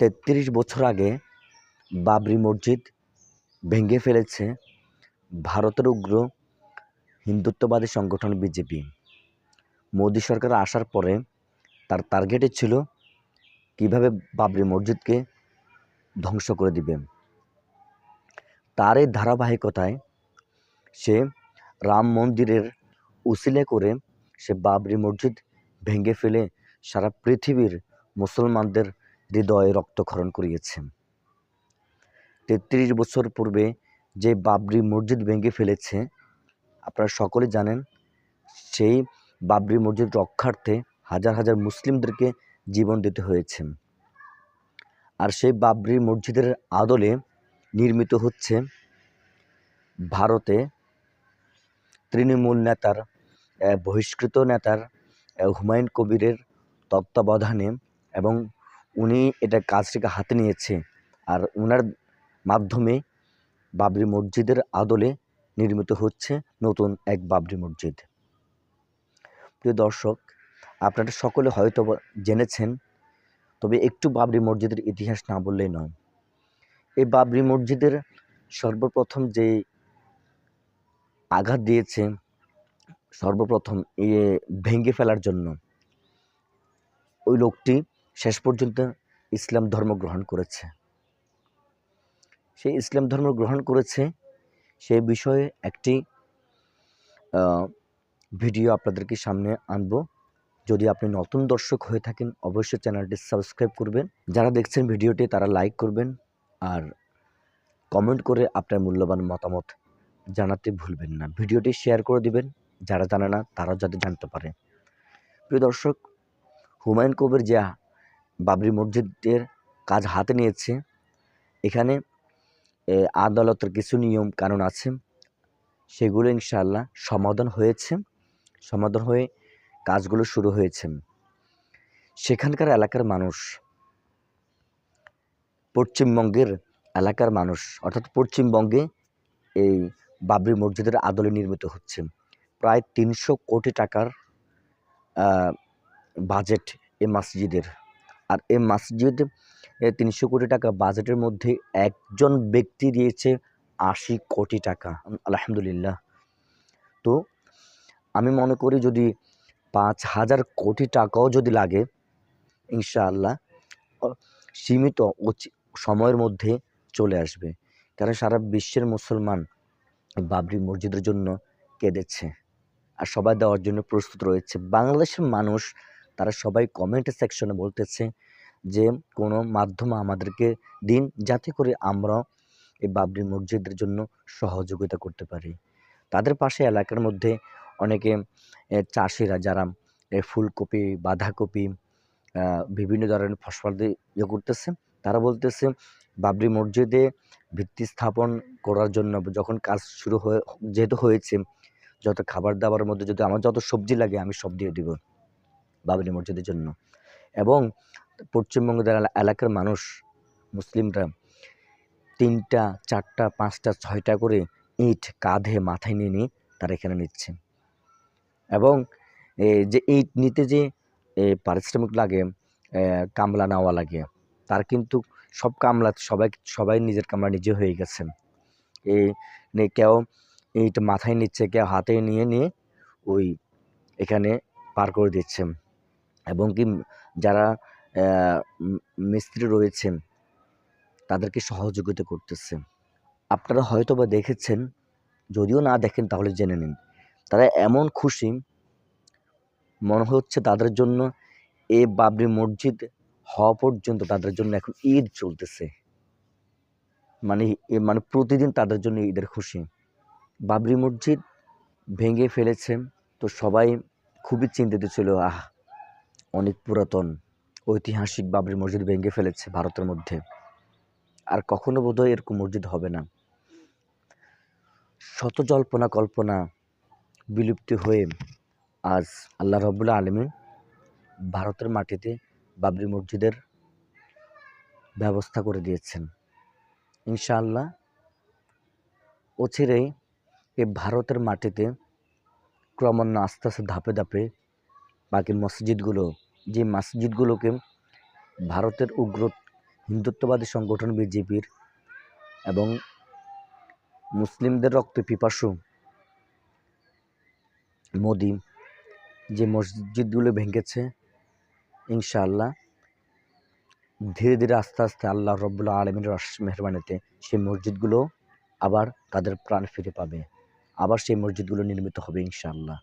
তেত্রিশ বছর আগে বাবরি মসজিদ ভেঙে ফেলেছে ভারতের উগ্র হিন্দুত্ববাদী সংগঠন বিজেপি। মোদী সরকার আসার পরে তার টার্গেটে ছিল কীভাবে বাবরি মসজিদকে ধ্বংস করে দিবে। তার এই ধারাবাহিকতায় সে রাম মন্দিরের উসিলে করে সে বাবরি মসজিদ ভেঙে ফেলে সারা পৃথিবীর মুসলমানদের হৃদয়ে রক্তক্ষরণ করিয়েছে। তেত্রিশ বছর পূর্বে যে বাবরি মসজিদ ভেঙে ফেলেছে, আপনারা সকলে জানেন, সেই বাবরি মসজিদ রক্ষার্থে হাজার হাজার মুসলিমদেরকে জীবন দিতে হয়েছে। আর সেই বাবরি মসজিদের আদলে নির্মিত হচ্ছে ভারতে তৃণমূল নেতার বহিষ্কৃত নেতার হুমায়ুন কবিরের তত্ত্বাবধানে এবং উনি এটা কাজটিকে হাতে নিয়েছে আর ওনার মাধ্যমে বাবরি মসজিদের আদলে নির্মিত হচ্ছে নতুন এক বাবরি মসজিদ। প্রিয় দর্শক, আপনারা সকলে হয়তো জেনেছেন, তবে একটু বাবরি মসজিদের ইতিহাস না বললেই নয়। এই বাবরি মসজিদের সর্বপ্রথম যে আঘাত দিয়েছে, সর্বপ্রথম এ ভেঙে ফেলার জন্য ওই লোকটি শেষ পর্যন্ত ইসলাম ধর্ম গ্রহণ করেছে। সে ইসলাম ধর্ম গ্রহণ করেছে সে বিষয়ে একটি ভিডিও আপনাদেরকে সামনে আনব। যদি আপনি নতুন দর্শক হয়ে থাকেন, অবশ্যই চ্যানেলটি সাবস্ক্রাইব করবেন। যারা দেখছেন ভিডিওটি, তারা লাইক করবেন আর কমেন্ট করে আপনার মূল্যবান মতামত জানাতে ভুলবেন না। ভিডিওটি শেয়ার করে দিবেন। যারা জানে না, তারাও যাতে জানতে পারে। প্রিয় দর্শক, হুমায়ুন কবির যে বাবরি মসজিদের কাজ হাতে নিয়েছে। এখানে আদালতের কিছু নিয়ম কানুন আছে। সেগুলো ইনশাআল্লাহ সমাধান হয়েছে। সমাধান হয়ে কাজগুলো শুরু হয়েছে। সেখানকার এলাকার মানুষ, পশ্চিমবঙ্গের এলাকার মানুষ, অর্থাৎ পশ্চিমবঙ্গে এই বাবরি মসজিদের আদলে নির্মিত হচ্ছে। প্রায় তিনশো কোটি টাকার বাজেট এই মসজিদের। আর এই মসজিদ তিনশো কোটি টাকা বাজেটের মধ্যে একজন ব্যক্তি দিয়েছে আশি কোটি টাকা, আলহামদুলিল্লাহ। তো আমি মনে করি যদি পাঁচ হাজার কোটি টাকাও যদি লাগে, ইনশাআল্লাহ সীমিত সময়ের মধ্যে চলে আসবে। কারণ সারা বিশ্বের মুসলমান বাবরি মসজিদের জন্য কেঁদেছে। আর সবাই দেওয়ার জন্য প্রস্তুত রয়েছে। বাংলাদেশের মানুষ তারা সবাই কমেন্ট সেকশনে বলতেছে যে, কোনো মাধ্যম আমাদেরকে দিন যাতে করে আমরা এই বাবরি মসজিদের জন্য সহযোগিতা করতে পারি। তাদের পাশে এলাকার মধ্যে অনেকে চাষিরা যারা ফুলকপি, বাঁধাকপি বিভিন্ন ধরনের ফসল ইয়ে করতেছে, তারা বলতেছে বাবরি মসজিদে ভিত্তি স্থাপন করার জন্য যখন কাজ শুরু হয়ে, যেহেতু হয়েছে, যত খাবার দাবারের মধ্যে যদি আমার যত সবজি লাগে আমি সব দিয়ে দিব। বাবরি মসজিদের জন্য। এবং পশ্চিমবঙ্গের এলাকার মানুষ, মুসলিমরা তিনটা, চারটা, পাঁচটা, ছয়টা করে ইট কাঁধে মাথায় নিয়ে নিয়ে তারা এখানে নিচ্ছে। এবং যে ইট নিতে যে পারিশ্রমিক লাগে কামলা নেওয়া লাগে, তার কিন্তু সব কামলা সবাই সবাই নিজের কামলা নিজে হয়ে গেছে। এই কেউ ইট মাথায় নিচ্ছে, কেউ হাতে নিয়ে নিয়ে ওই এখানে পার করে দিচ্ছে। এবং কি যারা মিস্ত্রি রয়েছেন, তাদেরকে সহযোগিতা করতেছে। আপনারা হয়তো বা দেখেছেন, যদিও না দেখেন তাহলে জেনে নিন। তারা এমন খুশি, মনে হচ্ছে তাদের জন্য এ বাবরি মসজিদ হওয়া পর্যন্ত তাদের জন্য এখন ঈদ চলতেছে। মানে এ মানে প্রতিদিন তাদের জন্য ঈদের খুশি। বাবরি মসজিদ ভেঙে ফেলেছে, তো সবাই খুবই চিন্তিত ছিল, আহ অনেক পুরাতন, ঐতিহাসিক বাবরি মসজিদ ভেঙে ফেলেছে ভারতের মধ্যে। আর কখনো বোধহয় এরকম মসজিদ হবে না। শত জল্পনা কল্পনা বিলুপ্তি হয়ে আজ আল্লাহ রবুল্লা আলমী ভারতের মাটিতে বাবরি মসজিদের ব্যবস্থা করে দিয়েছেন। ইনশাআল্লাহ অচিরেই এই ভারতের মাটিতে ক্রমান্বয়ে আস্তে আস্তে ধাপে ধাপে বাকি মসজিদগুলো যে মসজিদগুলোকে ভারতের উগ্র হিন্দুত্ববাদী সংগঠন বিজেপির এবং মুসলিমদের রক্ত পিপাসু মোদি যে মসজিদগুলো ভেঙেছে, ইনশাআল্লাহ ধীরে ধীরে আস্তে আস্তে আল্লাহ রব্বুল্লা আলমিনের মেহরবানিতে সেই মসজিদগুলো আবার তাদের প্রাণ ফিরে পাবে। আবার সেই মসজিদগুলো নির্মিত হবে ইনশাআল্লাহ।